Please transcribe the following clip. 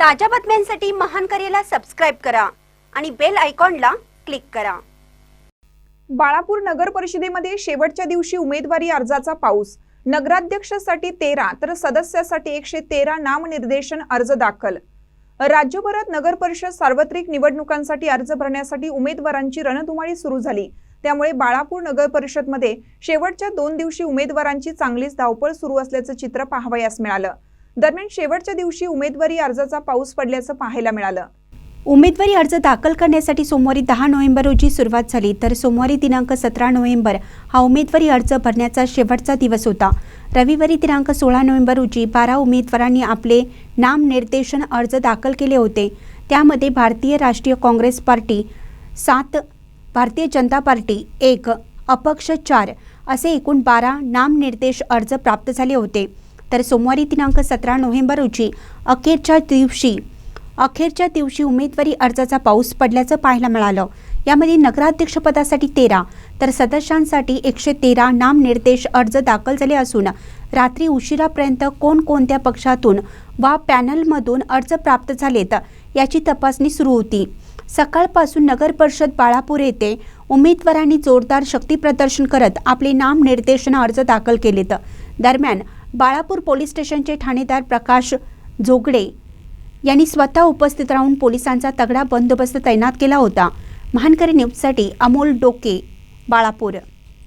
ताज्या बातम्यांसाठी महान करेला सबस्क्राईब करा आणि बेल आयकॉनला क्लिक करा. बाळापूर नगर परिषदेमध्ये शेवटच्या दिवशी उमेदवारी अर्जाचा पाऊस. नगराध्यक्षासाठी तेरा तर सदस्यासाठी एकशे तेरा नामनिर्देशन अर्ज दाखल. राज्यभरात नगर परिषद सार्वत्रिक निवडणुकांसाठी अर्ज भरण्यासाठी उमेदवारांची रणधुमाळी सुरू झाली. त्यामुळे बाळापूर नगर परिषदमध्ये शेवटच्या दोन दिवशी उमेदवारांची चांगलीच धावपळ सुरू असल्याचं चित्र पाहावयास मिळालं. दरम्यान शेवटच्या दिवशी उमेदवारी अर्जाचा पाऊस पडल्याचं पाहायला मिळालं. उमेदवारी अर्ज दाखल करण्यासाठी सोमवारी दहा नोव्हेंबर रोजी सुरुवात झाली तर सोमवारी दिनांक सतरा नोव्हेंबर हा उमेदवारी अर्ज भरण्याचा शेवटचा दिवस होता. रविवारी दिनांक सोळा नोव्हेंबर रोजी बारा उमेदवारांनी आपले नामनिर्देशन अर्ज दाखल केले होते. त्यामध्ये भारतीय राष्ट्रीय काँग्रेस पार्टी सात भारतीय जनता पार्टी एक अपक्ष चार असे एकूण बारा नामनिर्देश अर्ज प्राप्त झाले होते. तर सोमवारी दिनांक सतरा नोव्हेंबर रोजी अखेरच्या दिवशी अखेरच्या दिवशी उमेदवारी अर्जाचा पाऊस पडल्याचं पाहायला मिळालं. यामध्ये नगराध्यक्षपदासाठी तेरा तर सदस्यांसाठी एकशे तेरा नामनिर्देश अर्ज दाखल झाले असून रात्री उशिरापर्यंत कोणकोणत्या पक्षातून वा पॅनलमधून अर्ज प्राप्त झालेत याची तपासणी सुरू होती. सकाळपासून नगर परिषद बाळापूर येथे उमेदवारांनी जोरदार शक्तीप्रदर्शन करत आपले नामनिर्देशन अर्ज दाखल केलेत. दरम्यान बाळापूर पोलीस स्टेशनचे ठाणेदार प्रकाश जोगडे यांनी स्वतः उपस्थित राहून पोलिसांचा तगडा बंदोबस्त तैनात केला होता. महानकरी न्यूजसाठी अमोल डोके बाळापूर.